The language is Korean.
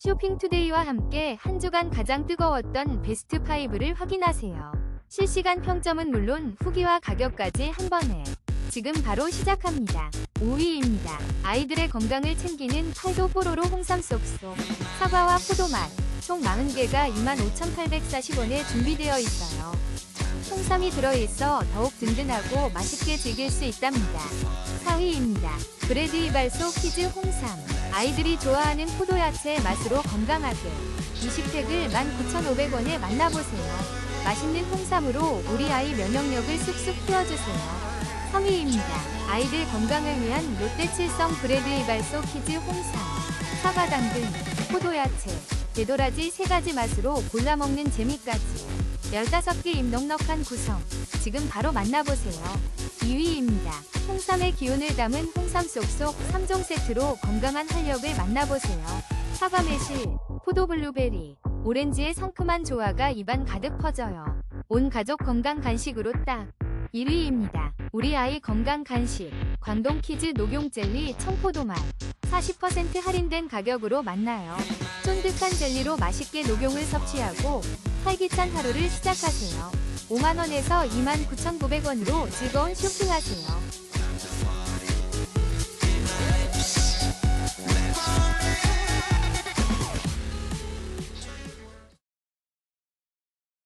쇼핑투데이와 함께 한 주간 가장 뜨거웠던 베스트 5를 확인하세요. 실시간 평점은 물론 후기와 가격까지 한 번에. 지금 바로 시작합니다. 5위입니다. 아이들의 건강을 챙기는 팔도 뽀로로 홍삼 쏙쏙. 사과와 포도맛. 총 40개가 25,840원에 준비되어 있어요. 홍삼이 들어있어 더욱 든든하고 맛있게 즐길 수 있답니다. 4위입니다. 브레드 이발소 키즈 홍삼. 아이들이 좋아하는 포도야채 맛으로 건강하게. 20팩을 19,500원에 만나보세요. 맛있는 홍삼으로 우리 아이 면역력을 쑥쑥 키워주세요. 3위입니다. 아이들 건강을 위한 롯데 칠성 브레드 이발소 키즈 홍삼. 사과 당근, 포도야채, 되도라지 세 가지 맛으로 골라 먹는 재미까지. 15개 입 넉넉한 구성. 지금 바로 만나보세요. 2위입니다. 홍삼의 기운을 담은 홍삼 쏙쏙 3종 세트로 건강한 활력을 만나보세요. 사과 매실, 포도 블루베리, 오렌지의 상큼한 조화가 입안 가득 퍼져요. 온 가족 건강 간식으로 딱 1위입니다. 우리 아이 건강 간식, 광동 키즈 녹용 젤리 청포도 맛. 40% 할인된 가격으로 만나요. 쫀득한 젤리로 맛있게 녹용을 섭취하고 활기찬 하루를 시작하세요. 5만원에서 29,900원으로 즐거운 쇼핑하세요.